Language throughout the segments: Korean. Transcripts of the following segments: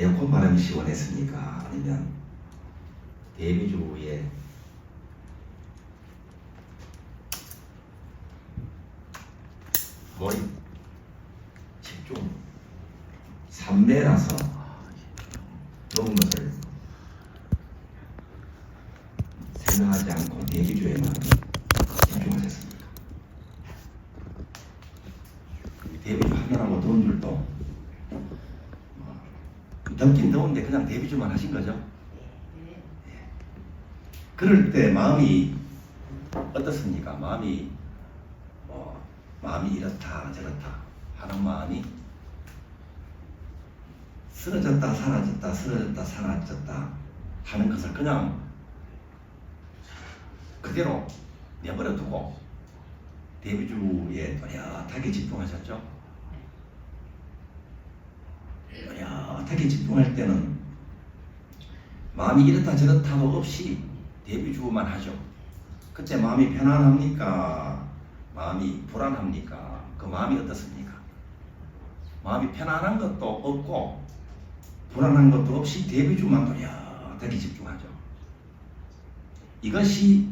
에어컨 바람이 시원했습니까? 아니면 데뷔주에 몰입 집중 삼매라서 좋은 것을 생각하지 않고 데뷔주에만 집중하셨습니까? 더운 줄도 어, 덥긴 더운데 그냥 데뷔주만 하신 거죠? 예. 그럴 때 마음이 어떻습니까? 마음이 뭐 마음이 이렇다 저렇다 하는 마음이 쓰러졌다 사라졌다 쓰러졌다 사라졌다 하는 것을 그냥 그대로 내버려 두고 데뷔주에 또렷하게 집중하셨죠? 또렷하게 집중할 때는 마음이 이렇다 저렇다도 없이 데뷔주만 하죠. 그때 마음이 편안합니까? 마음이 불안합니까? 그 마음이 어떻습니까? 마음이 편안한 것도 없고 불안한 것도 없이 데뷔주만 또렷하게 집중하죠. 이것이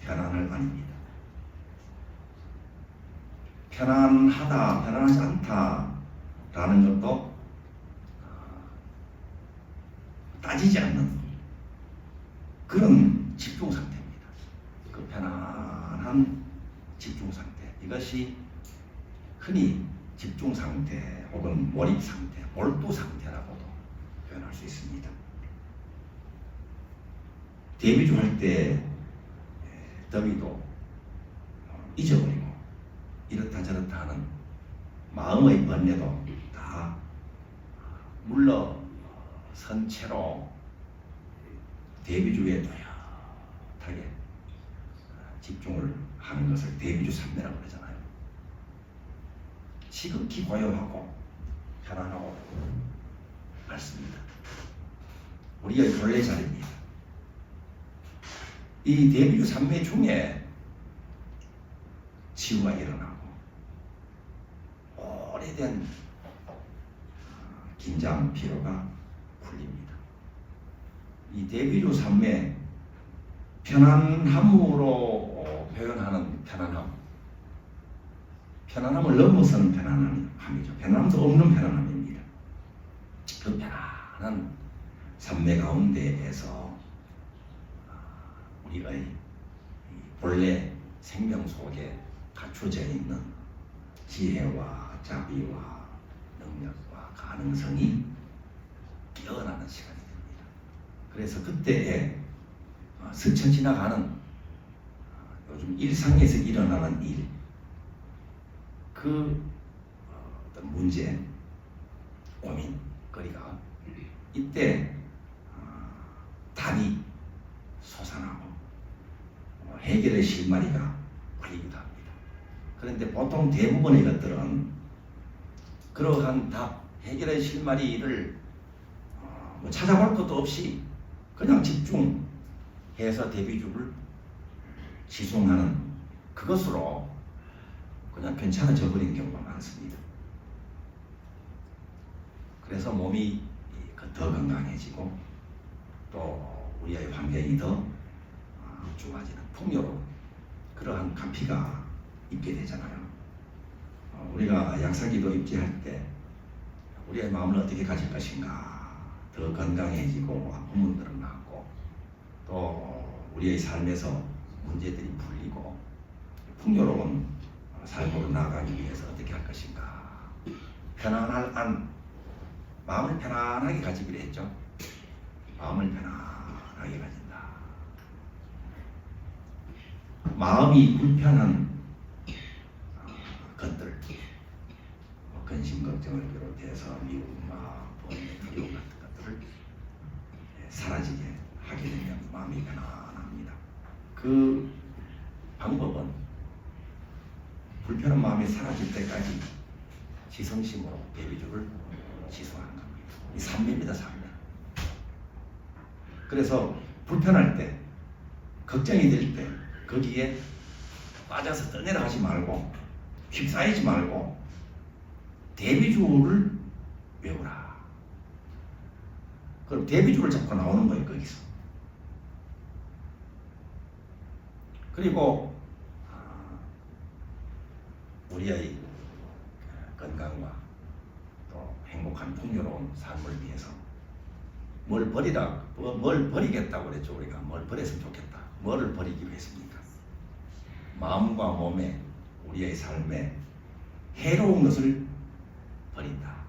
편안할 만입니다. 편안하다, 편안하지 않다라는 것도 어, 따지지 않는 그런 집중 상태입니다. 그 편안한 집중 상태. 이것이 흔히 집중 상태 혹은 몰입 상태, 몰두 상태라고도 표현할 수 있습니다. 데뷔주 할때 더위도 어, 잊어버리고 이렇다 저렇다 하는 마음의 번뇌도 다 물러선 채로 데뷔주에 또렷하게 집중을 하는 것을 데뷔주 삼매라고 그러잖아요. 지극히 고요하고 편안하고 밝습니다. 우리의 본래 자리입니다. 이 데뷔주 삼매 중에 치유가 일어나고 오래된 긴장 피로가 풀립니다. 이 데뷔주 삼매 편안함으로 표현하는 편안함 편안함을 넘어서는 편안함이죠. 편안함도 없는 편안함입니다. 그 편안한 삼매 가운데에서 우리의 본래 생명 속에 갖춰져 있는 지혜와 자비와 능력과 가능성이 깨어나는 됩니다. 그래서 그때에 어, 스쳐 지나가는 어, 요즘 일상에서 일어나는 일, 그 어, 어떤 문제, 고민거리가 이때 답이 솟아나고 어, 해결의 실마리가 풀리기도 합니다. 그런데 보통 대부분의 것들은 그러한 답, 해결의 실마리를 어, 뭐 찾아볼 것도 없이 그냥 집중해서 대비주를 지송하는 그것으로 그냥 괜찮아져 버리는 경우가 많습니다. 그래서 몸이 더 건강해지고 또 우리의 환경이 더 좋아지는 풍요로 그러한 가피가 있게 되잖아요. 어, 우리가 양사기도 입지할 때 우리의 마음을 어떻게 가질 것인가 더 건강해지고 아픔은 늘어나고 또 우리의 삶에서 문제들이 풀리고 풍요로운 삶으로 나아가기 위해서 어떻게 할 것인가 편안한 안 마음을 편안하게 가지기로 했죠. 마음을 편안하게 가진다. 마음이 불편한 어, 것들, 뭐 근심 걱정을 비롯해서 미움과 번뇌, 두려움 같은 사라지게 하게 되면 마음이 편안합니다. 그 방법은 불편한 마음이 사라질 때까지 지성심으로 대비주를 지속하는 겁니다. 이 삼매입니다, 삼매. 그래서 불편할 때, 걱정이 될 때, 거기에 빠져서 떠내려 하지 말고, 휩싸이지 말고, 대비주를 외우라. 그럼 대비주를 잡고 나오는 거예요 거기서. 그리고 아, 우리의 건강과 또 행복한 풍요로운 삶을 위해서 뭘 버리라 뭐- 뭘 버리겠다고 그랬죠 우리가. 뭘 버렸으면 좋겠다. 뭐를 버리기로 했습니까? 마음과 몸에 우리의 삶에 해로운 것을 버린다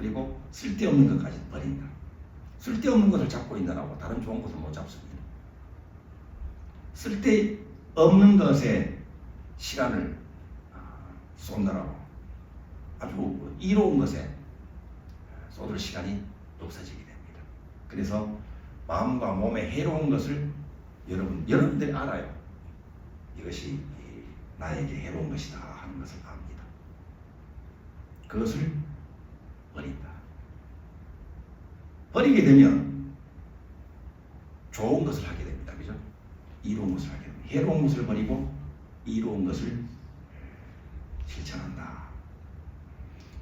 그리고 쓸데없는 것까지 버린다 쓸데없는 것을 잡고 있느라고 다른 좋은 것을 못 잡습니다 쓸데없는 것에 시간을 아, 쏟느라고 아주 이로운 것에 쏟을 시간이 없어지게 됩니다. 그래서 마음과 몸에 해로운 것을 여러분 여러분들이 알아요. 이것이 이 나에게 해로운 것이다 하는 것을 압니다. 그것을 버린다. 버리게 되면 좋은 것을 하게 됩니다. 그죠? 이로운 것을 하게 됩니다. 해로운 것을 버리고 이로운 것을 실천한다.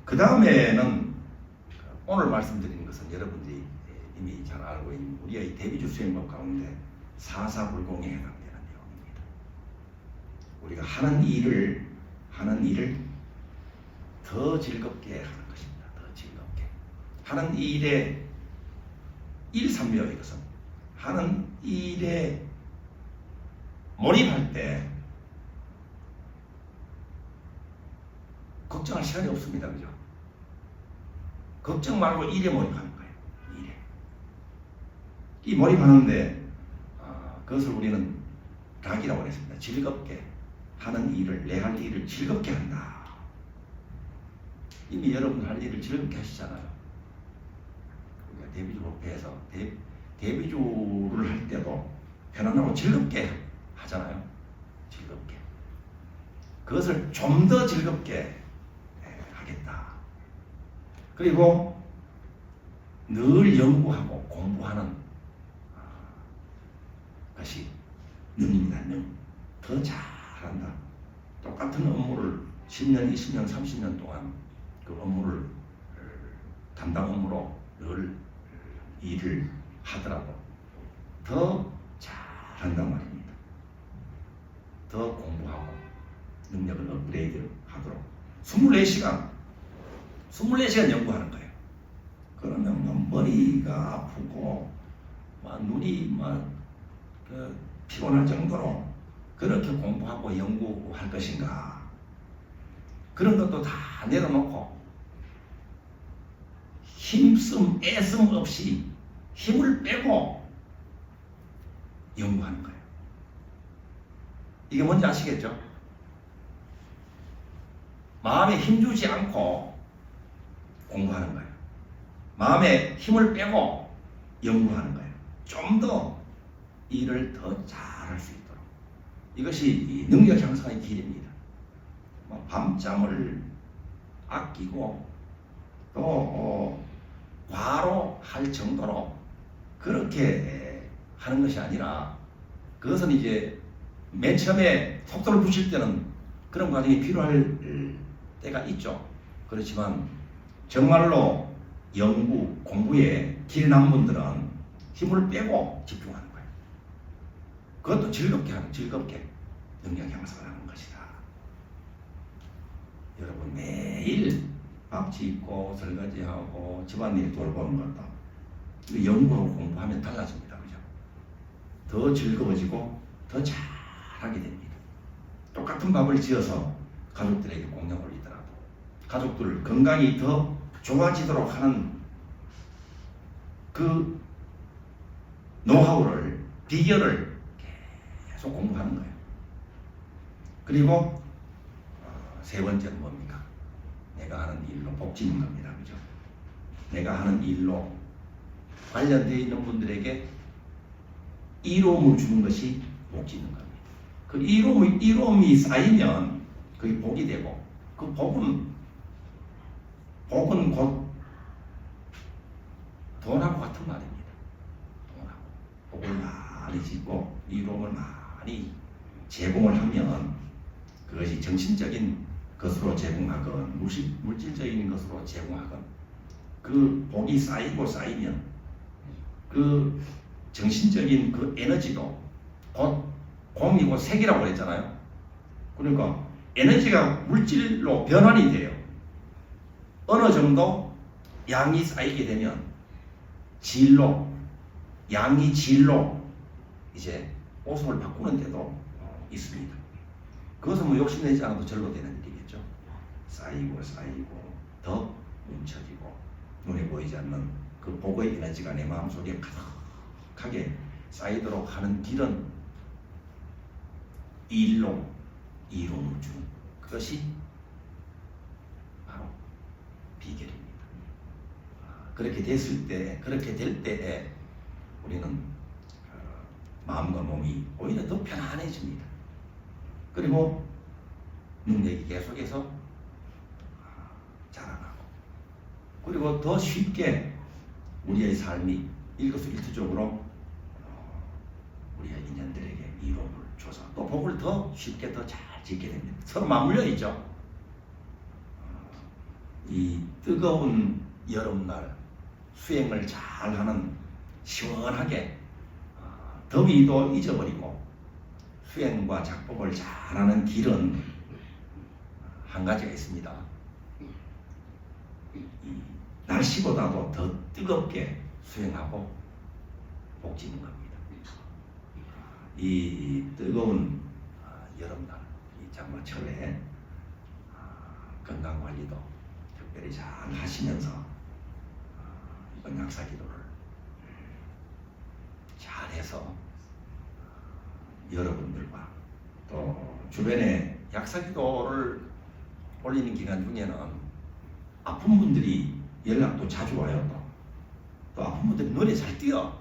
그 다음에는 오늘 말씀드리는 것은 여러분들이 이미 잘 알고 있는 우리의 대비주 수행법 가운데 사사불공에 해당되는 내용입니다. 우리가 하는 일을 하는 일을 더 즐겁게 하는 하는 일에 일삼묘 이것은 하는 일에 몰입할 때 걱정할 시간이 없습니다. 그죠? 걱정 말고 일에 몰입하는 거예요. 일에. 이 몰입하는데 아, 그것을 우리는 락이라고 했습니다. 즐겁게 하는 일을 내 할 일을 즐겁게 한다. 이미 여러분 할 일을 즐겁게 하시잖아요. 데뷔주 법회에서 데, 데뷔주를 할 때도 편안하고 즐겁게 하잖아요. 즐겁게. 그것을 좀 더 즐겁게 예, 하겠다. 그리고 늘 연구하고 공부하는 아, 것이 능입니다. 능. 더 잘한다. 똑같은 업무를 10년, 20년, 30년 동안 그 업무를 어, 담당 업무로 늘 일을 하더라도 더 잘한단 말입니다. 더 공부하고 능력을 업그레이드 하도록 24시간 24시간 연구하는 거예요. 그러면 뭐 머리가 아프고 막 눈이 막그 피곤할 정도로 그렇게 공부하고 연구할 것인가? 그런 것도 다 내려놓고 힘씀 애씀 없이 힘을 빼고 연구하는 거예요. 이게 뭔지 아시겠죠? 마음에 힘주지 않고 공부하는 거예요. 마음에 힘을 빼고 연구하는 거예요. 좀 더 일을 더 잘할 수 있도록. 이것이 이 능력 향상의 길입니다. 뭐 밤잠을 아끼고 또 어, 과로 할 정도로 그렇게 하는 것이 아니라 그것은 이제 맨 처음에 속도를 붙일 때는 그런 과정이 필요할 때가 있죠. 그렇지만 정말로 연구, 공부에 길이 난 분들은 힘을 빼고 집중하는 거예요. 그것도 즐겁게 하는, 즐겁게 능력 향상을 하는 것이다. 여러분 매일 밥 짓고 설거지하고 집안일 돌보는 것도 연구하고 공부하면 달라집니다. 그죠? 더 즐거워지고 더 잘하게 됩니다. 똑같은 밥을 지어서 가족들에게 공양 올리더라도 가족들 건강이 더 좋아지도록 하는 그 노하우를 비결을 계속 공부하는 거예요. 그리고 어, 세 번째는 뭡니까? 내가 하는 일로 복 짓는 겁니다. 그죠? 내가 하는 일로 관련되어 있는 분들에게 이로움을 주는 것이 복 짓는 겁니다. 그 이로움이, 이로움이 쌓이면 그게 복이 되고 그 복은 복은 곧 돈하고 같은 말입니다. 돈하고 복을 많이 짓고 이로움을 많이 제공을 하면 그것이 정신적인 것으로 제공하건 물질, 물질적인 것으로 제공하건 그 복이 쌓이고 쌓이면 그 정신적인 그 에너지도 곧 공이고 색이라고 그랬잖아요. 그러니까 에너지가 물질로 변환이 돼요. 어느 정도 양이 쌓이게 되면 질로 양이 질로 이제 모습을 바꾸는 데도 있습니다. 그것은 뭐 욕심내지 않아도 절로 되는. 쌓이고 쌓이고 더 뭉쳐지고 눈에 보이지 않는 그 복의 에너지가 내 마음속에 가득하게 쌓이도록 하는 길은 일로 이론을 주는 그것이 바로 비결입니다. 아, 그렇게 됐을 때, 그렇게 될 때에 우리는 어, 마음과 몸이 오히려 더 편안해집니다. 그리고 능력이 계속해서 아, 자라나고 그리고 더 쉽게 우리의 삶이 일거수일투족으로 어, 우리의 인연들에게 이로움을 줘서 또 복을 더 쉽게 더 잘 짓게 됩니다. 서로 맞물려 있죠. 어, 이 뜨거운 여름날 수행을 잘 하는 시원하게 어, 더위도 잊어버리고 수행과 작법을 잘하는 길은 한 가지가 있습니다. 이 날씨보다도 더 뜨겁게 수행하고 복지는 겁니다. 이 뜨거운 아, 여름날, 이 장마철에 아, 건강 관리도 특별히 잘 하시면서 아, 이번 약사 기도를 잘 해서 여러분들과 또 주변에 약사 기도를 올리는 기간 중에는 아픈 분들이 연락도 자주 와요. 또, 또 아픈 분들이 눈에 잘 띄어.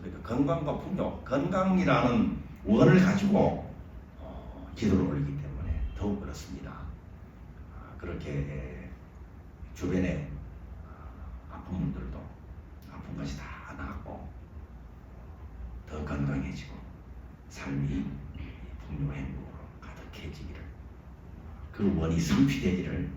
그러니까 건강과 풍요, 건강이라는 원을 가지고 어, 기도를 올리기 때문에 더욱 그렇습니다. 아, 그렇게 주변에 아, 아픈 분들도 아픈 것이 다 나았고 더 건강해지고 삶이 풍요 행복으로 가득해지기를 그 원이 성취되기를